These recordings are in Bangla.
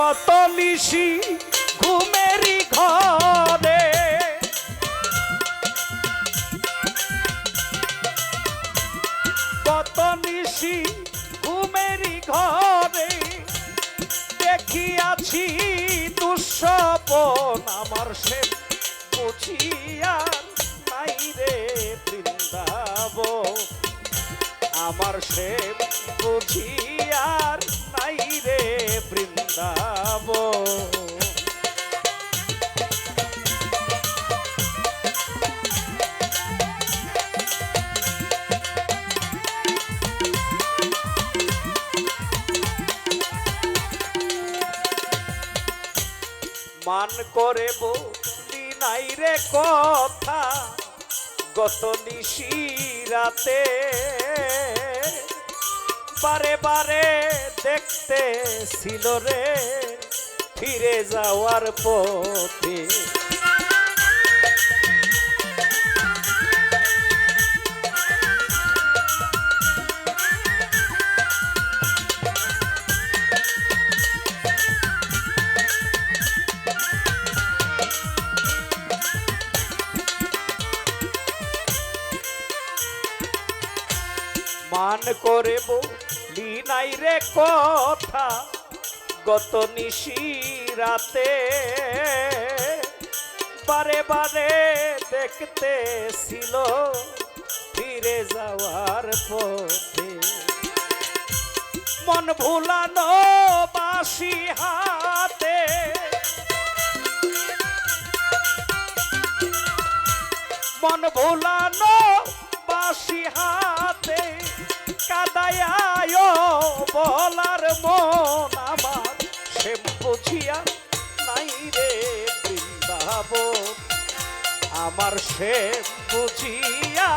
কত নিশি ঘুমেরি ঘরে। কত নিশি ঘুমেরি ঘরে। দেখিয়াছি দুঃস্বপন আমার সে বুঝিয়ার আমার সে আর নাই রে বৃন্দাব মান করে বলি নাই রে কথা। গত নিশি রাতে বারে বারে দেখতে ছিল রে ফিরে যাওয়ার পথে মান করে বলি নাই রে কথা। গত নিশি রাতে বারে বারে দেখতে ছিল ফিরে যাওয়ার পথে। মন ভুলানো বাসি হাতে। মন ভুলানো বাসি হাতে কাদায় বলার মন আমার। সে বুঝিয়া নাই রে বৃন্দাব আমার সে বুঝিয়া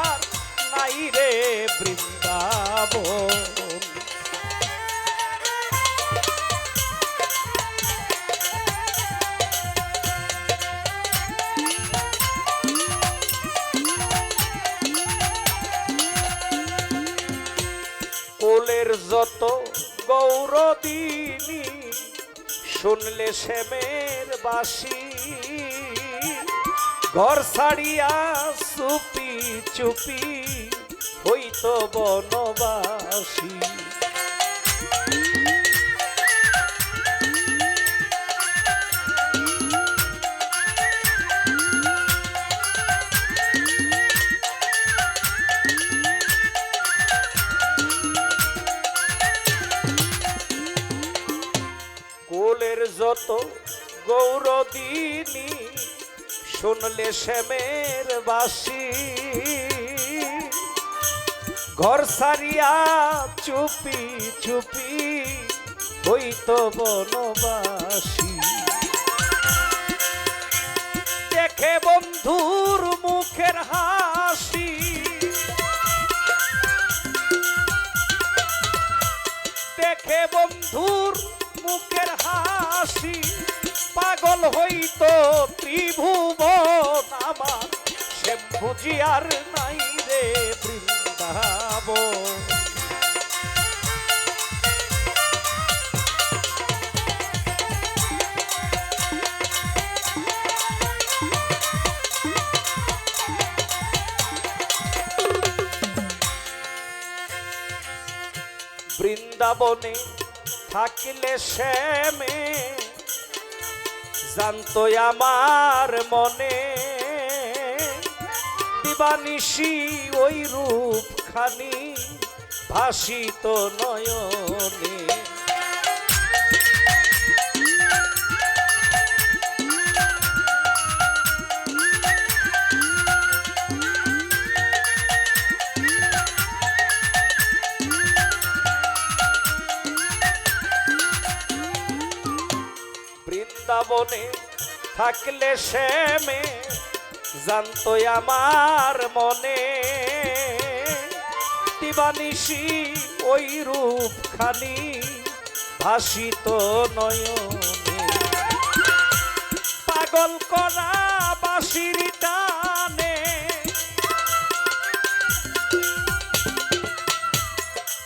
নাই রে বৃন্দাবন। যত গৌরদিনী শুনলে শ্যামের বাসি ঘর ছাড়িয়া চুপি চুপি হইত বনবাসী। গৌর গৌরদিনী শুনলে শ্যামের বাসি ঘর সারিয়া চুপি চুপি হইত বনবাসী। হইতো ত্রিভুবন আমার। সে নাই রে বৃন্দাব বৃন্দাবনে থাকিলে শ্যামে জানতো আমার মনে। দিবানিশি ওই রূপ খানি ভাসিত নয়নে। বৃন্দাবনে থাকলে শ্যামে জানতো আমার মনে। দিবানিশি ওই রূপ খানি ভাসিত নয়নে। পাগল করা বাসির টানে।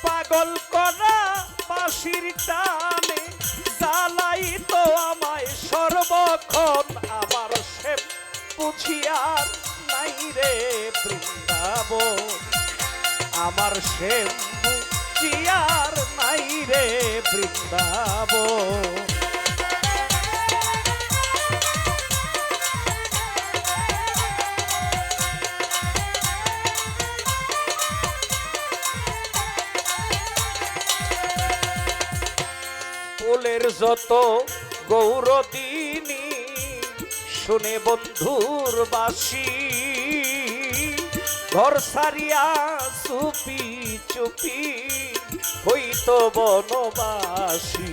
পাগল করা বাসির টানে। আমার সে বুঝিয়ার নাই রে বৃন্দাবন। ফুলের যত গৌরদিনী শুনে বন্ধুর বাসি। ঘর সারিয়া চুপি চুপি হইত বনবাসী।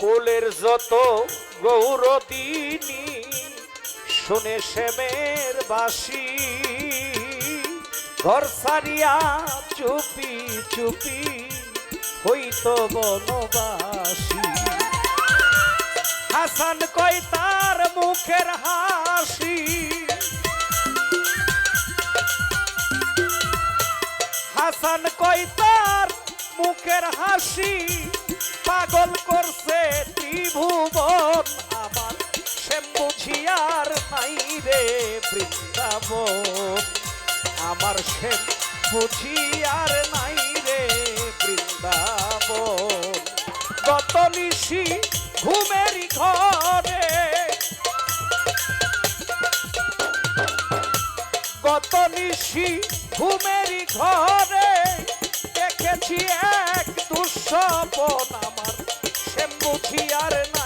কোলের যত গৌরদিনী শুনে শ্যামের বাসি। ঘর সারিয়া চুপি চুপি হইত বনবাসী। হাসান কই তার মুখের হাসি। হাসান কই তার মুখের হাসি। পাগল করছে ত্রিভুবন। বুঝিয়ার নাই রে বৃন্দাবন। আমার সে বুঝি আর নাই রে বৃন্দাবন। গত নিশি ঘুমেরি ঘরে, গত নিশি ঘুমেরি ঘরে দেখেছি এক দুঃস্বপন। আমার সে বুঝি আর না